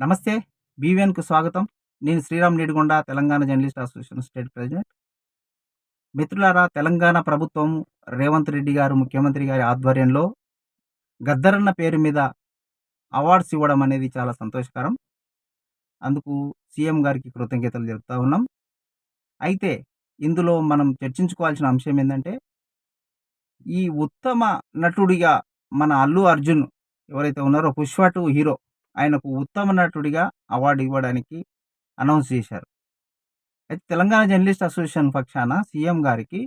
నమస్తే బీవీఎన్కు స్వాగతం. నేను Sriram Needigonda Telangana journalist association state president. మిత్రులారా తెలంగాణ ప్రభుత్వం రేవంత్ రెడ్డి గారు ముఖ్యమంత్రి గారి ఆధ్వర్యంలో గద్దరన్న పేరు మీద అవార్డ్స్ ఇవ్వడం అనేది చాలా సంతోషకరం. అందుకు సీఎం గారికి కృతజ్ఞతలు చెప్తా ఉన్నాం. అయితే ఇందులో మనం చర్చించుకోవాల్సిన అంశం ఏంటంటే ఈ ఉత్తమ నటుడిగా మన అల్లు అర్జున్ ఎవరైతే ఉన్నారో పుష్ప టూ హీరో ఆయనకు ఉత్తమ నటుడిగా అవార్డు ఇవ్వడానికి అనౌన్స్ చేశారు. అయితే తెలంగాణ జర్నలిస్ట్ అసోసియేషన్ పక్షాన సీఎం గారికి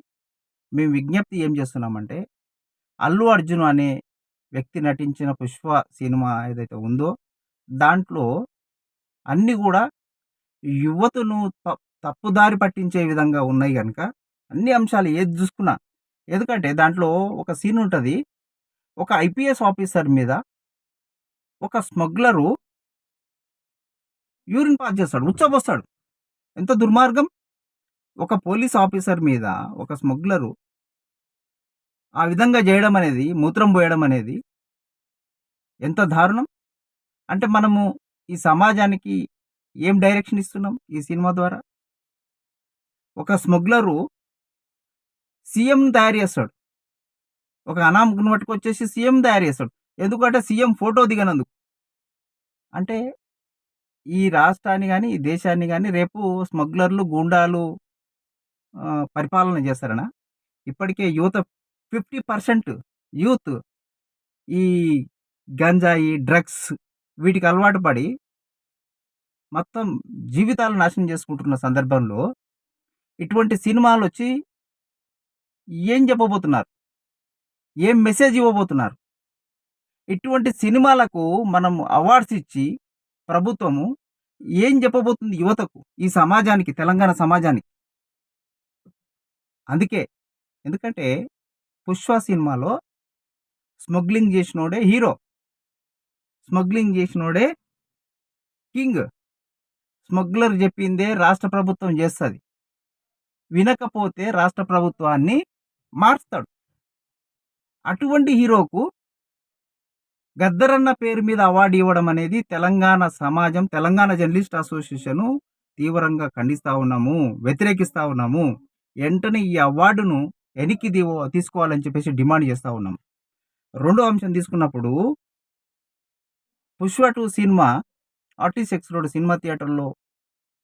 మేము విజ్ఞప్తి ఏం చేస్తున్నామంటే అల్లు అర్జున్ అనే వ్యక్తి నటించిన పుష్ప సినిమా ఏదైతే ఉందో దాంట్లో అన్నీ కూడా యువతను త- తప్పుదారి పట్టించే విధంగా ఉన్నాయి కనుక అన్ని అంశాలు ఏది చూసుకున్నా ఎందుకంటే దాంట్లో ఒక సీన్ ఉంటుంది ఒక ఐపీఎస్ ఆఫీసర్ మీద ఒక స్మగ్లరు యూరిన్ పాస్ చేస్తాడు ఉచ్చబోస్తాడు. ఎంత దుర్మార్గం? ఒక పోలీస్ ఆఫీసర్ మీద ఒక స్మగ్లరు ఆ విధంగా చేయడం అనేది మూత్రం పోయడం అనేది ఎంత దారుణం? అంటే మనము ఈ సమాజానికి ఏం డైరెక్షన్ ఇస్తున్నాం ఈ సినిమా ద్వారా? ఒక స్మగ్లరు సీఎం తయారు చేస్తాడు. ఒక అనామకుని పట్టుకొచ్చేసి సీఎం తయారు చేస్తాడు. ఎందుకంటే సీఎం ఫోటో దిగనందుకు. అంటే ఈ రాష్ట్రాన్ని కానీ ఈ దేశాన్ని కానీ రేపు స్మగ్లర్లు గూండాలు పరిపాలన చేస్తారనా? ఇప్పటికే యువత ఫిఫ్టీ పర్సెంట్ యూత్ ఈ గంజాయి డ్రగ్స్ వీటికి అలవాటు పడి మొత్తం జీవితాలు నాశనం చేసుకుంటున్న సందర్భంలో ఇటువంటి సినిమాలు వచ్చి ఏం చెప్పబోతున్నారు? ఏం మెసేజ్ ఇవ్వబోతున్నారు? ఇటువంటి సినిమాలకు మనం అవార్డ్స్ ఇచ్చి ప్రభుత్వము ఏం చెప్పబోతుంది యువతకు ఈ సమాజానికి తెలంగాణ సమాజానికి? అందుకే ఎందుకంటే పుష్ప సినిమాలో స్మగ్లింగ్ చేసినోడే హీరో స్మగ్లింగ్ చేసినోడే కింగ్ స్మగ్లర్ చెప్పిందే రాష్ట్ర ప్రభుత్వం చేస్తుంది. వినకపోతే రాష్ట్ర ప్రభుత్వాన్ని మార్స్తాడు. అటువంటి హీరోకు గద్దరన్న పేరు మీద అవార్డు ఇవ్వడం అనేది తెలంగాణ సమాజం తెలంగాణ జర్నలిస్ట్ అసోసియేషను తీవ్రంగా ఖండిస్తూ ఉన్నాము వ్యతిరేకిస్తూ ఉన్నాము. వెంటనే ఈ అవార్డును వెనక్కి తీసుకోవాలని చెప్పేసి డిమాండ్ చేస్తూ ఉన్నాం. రెండో అంశం తీసుకున్నప్పుడు Pushpa two cinema RTC X road cinema థియేటర్లో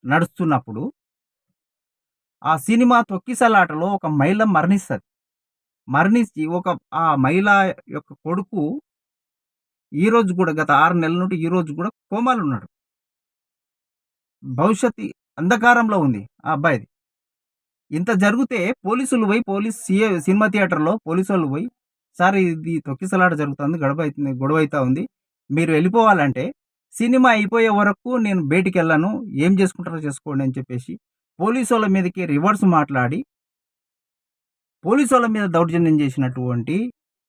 నడుస్తున్నప్పుడు ఆ సినిమా తొక్కిసలాటలో ఒక మహిళ మరణిస్తుంది. మరణించి ఒక ఆ మహిళ యొక్క కొడుకు ఈ రోజు కూడా గత ఆరు నెలల నుండి ఈ రోజు కూడా కోమాలు ఉన్నాడు. భవిష్యత్ అంధకారంలో ఉంది ఆ అబ్బాయిది. ఇంత జరిగితే పోలీసులు పోయి పోలీస్ సీఏ సినిమా థియేటర్లో పోలీసు వాళ్ళు పోయి సార్ ఇది తొక్కిసలాట జరుగుతుంది గొడవ అవుతుంది గొడవ అవుతా ఉంది. మీరు వెళ్ళిపోవాలంటే సినిమా అయిపోయే వరకు నేను బయటికి వెళ్ళను ఏం చేసుకుంటారో చేసుకోండి అని చెప్పేసి పోలీసు వాళ్ళ మీదకి రివర్స్ మాట్లాడి పోలీసు వాళ్ళ మీద దౌర్జన్యం చేసినటువంటి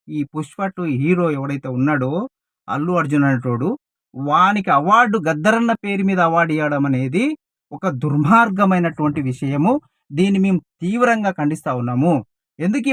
ఈ పుష్ప టూ హీరో ఎవడైతే ఉన్నాడో అల్లు అర్జున్ అనేటోడు వానికి అవార్డు గద్దరన్న పేరు మీద అవార్డు ఇవ్వడం అనేది ఒక దుర్మార్గమైనటువంటి విషయము. దీన్ని మేము తీవ్రంగా ఖండిస్తూ ఉన్నాము. ఎందుకు